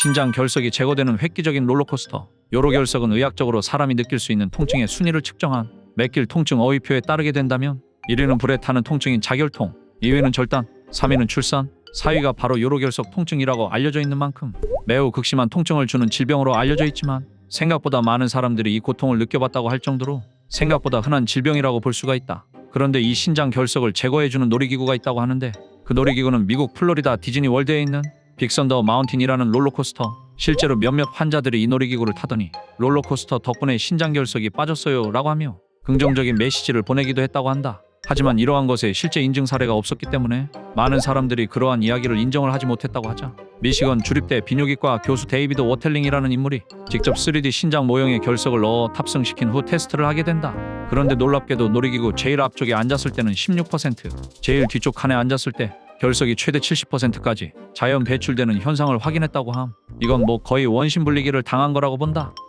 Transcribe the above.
신장 결석이 제거되는 획기적인 롤러코스터. 요로 결석은 의학적으로 사람이 느낄 수 있는 통증의 순위를 측정한 맥길 통증 어휘표에 따르게 된다면 1위는 불에 타는 통증인 자결통, 2위는 절단, 3위는 출산, 4위가 바로 요로 결석 통증이라고 알려져 있는 만큼 매우 극심한 통증을 주는 질병으로 알려져 있지만 생각보다 많은 사람들이 이 고통을 느껴봤다고 할 정도로 생각보다 흔한 질병이라고 볼 수가 있다. 그런데 이 신장 결석을 제거해주는 놀이기구가 있다고 하는데 그 놀이기구는 미국 플로리다 디즈니 월드에 있는 빅선더 마운틴이라는 롤러코스터. 실제로 몇몇 환자들이 이 놀이기구를 타더니 롤러코스터 덕분에 신장 결석이 빠졌어요 라고 하며 긍정적인 메시지를 보내기도 했다고 한다. 하지만 이러한 것에 실제 인증 사례가 없었기 때문에 많은 사람들이 그러한 이야기를 인정을 하지 못했다고 하자 미시건 주립대 비뇨기과 교수 데이비드 워텔링이라는 인물이 직접 3D 신장 모형의 결석을 넣어 탑승시킨 후 테스트를 하게 된다. 그런데 놀랍게도 놀이기구 제일 앞쪽에 앉았을 때는 16%, 제일 뒤쪽 칸에 앉았을 때 결석이 최대 70%까지 자연 배출되는 현상을 확인했다고 함. 이건 뭐 거의 원심 분리기를 당한 거라고 본다.